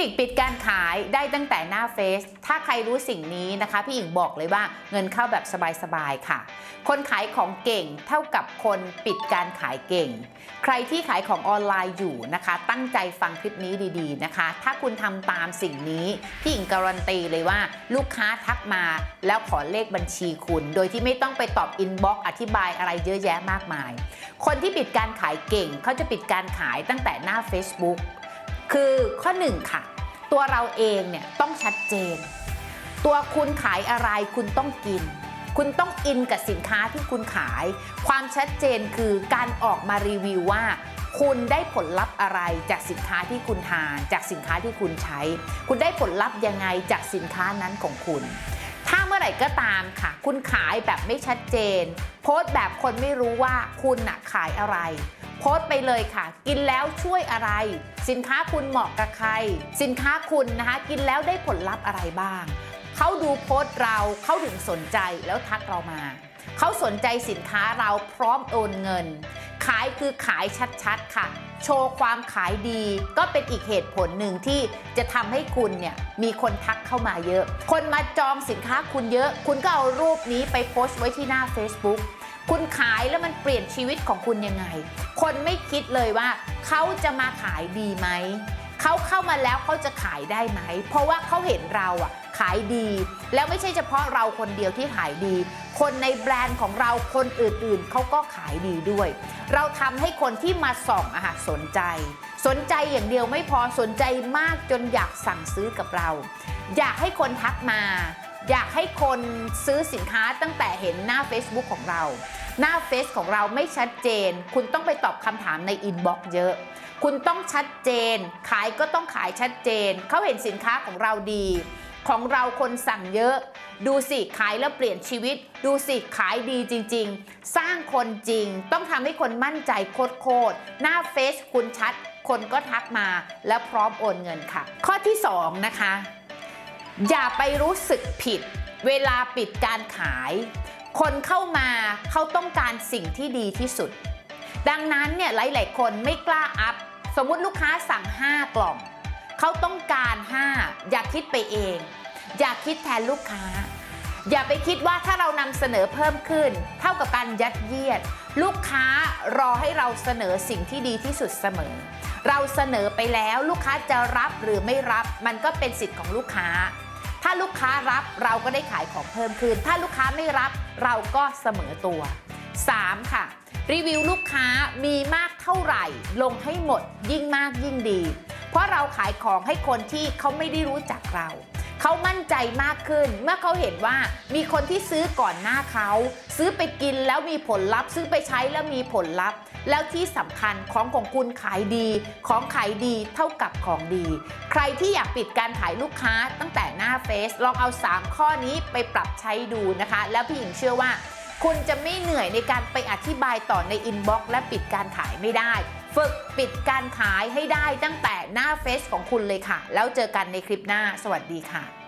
นิคปิดการขายได้ตั้งแต่หน้าเฟซ ถ้าใครรู้สิ่งนี้นะคะ พี่หญิงบอกเลยว่าเงินเข้าแบบสบายๆค่ะ คนขายของเก่งเท่ากับคนปิดการขายเก่ง ใครที่ขายของออนไลน์อยู่นะคะ ตั้งใจฟังคลิปนี้ดีๆนะคะ ถ้าคุณทำตามสิ่งนี้ พี่หญิงการันตีเลยว่าลูกค้าทักมาแล้วขอเลขบัญชีคุณ โดยที่ไม่ต้องไปตอบอินบ็อกซ์อธิบายอะไรเยอะแยะมากมาย คนที่ปิดการขายเก่งเขาจะปิดการขายตั้งแต่หน้า Facebook คือข้อหนึ่งค่ะ ตัวเราเองเนี่ยต้องชัดเจน ตัวคุณขายอะไรคุณต้องกิน คุณต้องอินกับสินค้าที่คุณขาย ความชัดเจนคือการออกมารีวิวว่าคุณได้ผลลัพธ์อะไรจากสินค้าที่คุณทาน จากสินค้าที่คุณใช้ คุณได้ผลลัพธ์ยังไงจากสินค้านั้นของคุณ ถ้าเมื่อไหร่ก็ตามค่ะ คุณขายแบบไม่ชัดเจน โพสต์แบบคนไม่รู้ว่าคุณน่ะขายอะไร โพสต์ไปเลยค่ะ กินแล้วช่วยอะไร สินค้าคุณเหมาะกับใคร สินค้าคุณนะคะกินแล้วได้ผลลัพธ์อะไรบ้าง เขาดูโพสต์เราเขาถึงสนใจแล้วทักเรามา เขาสนใจสินค้าเราพร้อมโอนเงิน ขายคือขายชัดๆค่ะ โชว์ความขายดี ก็เป็นอีกเหตุผลหนึ่งที่จะทำให้คุณเนี่ยมีคนทักเข้ามาเยอะ คนมาจองสินค้าคุณเยอะ คุณก็เอารูปนี้ไปโพสต์ไว้ที่หน้า Facebook คุณขายแล้วมันเปลี่ยนชีวิตของคุณยังไง คนไม่คิดเลยว่า เขาจะมาขายดีไหม เขาเข้ามาแล้วเขาจะขายได้ไหม เพราะว่าเขาเห็นเราอะขายดี แล้วไม่ใช่เฉพาะเราคนเดียวที่ขายดี คนในแบรนด์ของเราคนอื่นๆ เขาก็ขายดีด้วย เราทำให้คนที่มาส่องอะค่ะสนใจ สนใจอย่างเดียวไม่พอสนใจมากจนอยากสั่งซื้อกับเรา อยากให้คนทักมา อยากให้คนซื้อสินค้าตั้งแต่เห็นหน้า Facebook ของเรา หน้าเฟซของเราไม่ชัดเจน คุณต้องไปตอบคำถามในอินบ็อกซ์เยอะ คุณต้องชัดเจน ขายก็ต้องขายชัดเจน เขาเห็นสินค้าของเราดี ของเราคนสั่งเยอะ ดูสิขายแล้วเปลี่ยนชีวิต ดูสิขายดีจริง ๆ สร้างคนจริง ต้องทำให้คนมั่นใจโคตรๆหน้าเฟซคุณชัด คนก็ทักมาแล้วพร้อมโอนเงินค่ะ ข้อที่สองนะคะ อย่าไปรู้สึกผิด เวลาปิดการขาย คนเข้ามาเขาต้องการสิ่งที่ดีที่สุด ดังนั้นเนี่ยหลาย ๆ คนไม่กล้าอัพ สมมุติลูกค้าสั่ง 5 กล่อง เขาต้องการ 5 อย่าคิดไปเอง อย่าคิดแทนลูกค้า อย่าไปคิดว่าถ้าเรานำเสนอเพิ่มขึ้น เท่ากับการยัดเยียด ลูกค้ารอให้เราเสนอสิ่งที่ดีที่สุดเสมอเราเสนอไปแล้วลูกค้าจะรับหรือไม่รับ มันก็เป็นสิทธิ์ของลูกค้า ถ้าลูกค้ารับเราก็ได้ขายของเพิ่มขึ้น ถ้าลูกค้าไม่รับเราก็เสมอตัว 3. ค่ะ รีวิวลูกค้ามีมากเท่าไหร่ ลงให้หมดยิ่งมากยิ่งดี เพราะเราขายของให้คนที่เขาไม่ได้รู้จักเรา เขามั่นใจมากขึ้น เมื่อเขาเห็นว่ามีคนที่ซื้อก่อนหน้าเขา ซื้อไปกินแล้วมีผลลัพธ์ ซื้อไปใช้แล้วมีผลลัพธ์ แล้วที่สำคัญของของคุณขายดี ของขายดีเท่ากับของดี ใครที่อยากปิดการขายลูกค้าตั้งแต่หน้าเฟซลองเอา 3 ข้อนี้ไปปรับใช้ดูนะคะ แล้วพี่หญิงเชื่อว่า คุณจะไม่เหนื่อยในการไปอธิบายต่อในอินบ็อกซ์และปิดการขายไม่ได้ ฝึกปิดการขายให้ได้ตั้งแต่หน้าเฟซของคุณเลยค่ะ แล้วเจอกันในคลิปหน้า สวัสดีค่ะ